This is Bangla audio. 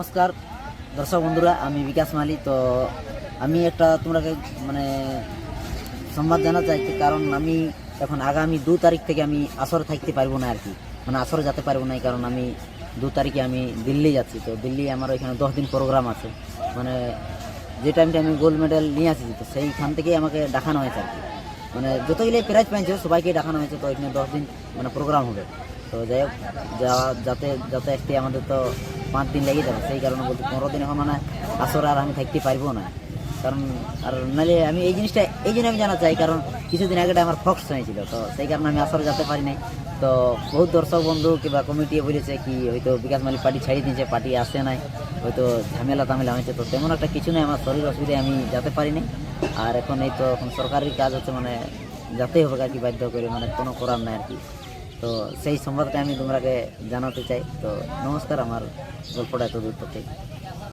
নমস্কার। দর্শক বন্ধুরা, আমি বিকাশ মালি তো আমি একটা তোমরাকে মানে সংবাদ জানাতে চাইছি, কারণ আমি এখন আগামী দু তারিখ থেকে আমি আসরে থাকতে পারব না আর কি মানে আসরে যেতে পারব না কারণ আমি দু তারিখে আমি দিল্লি যাচ্ছি। তো দিল্লি আমার ওইখানে দশ দিন প্রোগ্রাম আছে। মানে যে টাইমটা আমি গোল্ড মেডেল নিয়ে আসছি, তো সেইখান থেকেই আমাকে দেখানো হয়েছে আর কি মানে যতগুলো প্রাইজ পেয়েছে সবাইকে দেখানো হয়েছে, তো ওইখানে দশ দিন মানে প্রোগ্রাম হবে। তো যাই হোক যাতে যাতে একটি আমাদের তো পাঁচ দিন লেগে যাবে, সেই কারণে বলতে পনেরো দিন এখন মানে আসর আর আমি থাকতে পারব না। কারণ, আর নাহলে আমি এই জিনিসটা, এই জন্য আমি জানা চাই, কারণ কিছুদিন আগে আমার ফক্স হয়েছিল, তো সেই কারণে আমি আসরে যেতে পারি নাই। তো বহুত দর্শক বন্ধু কিংবা কমিটি বলেছে কি, হয়তো বিকাশ মালিক পার্টি ছাড়িয়ে দিয়েছে, পার্টি আসে নাই, হয়তো ঝামেলা তামেলা হয়েছে, তো তেমন একটা কিছু নেই, আমার শরীর অসুবিধায় আমি যেতে পারি নাই। আর এখন এই তো এখন সরকারি কাজ হচ্ছে মানে যেতেই হবে আর কি বাধ্য করে মানে কোনো করার নাই আর কি। তো সেই সংবাদটা আমি তোমরাকে জানাতে চাই। তো নমস্কার আমার গল্পটা এত দূর থেকে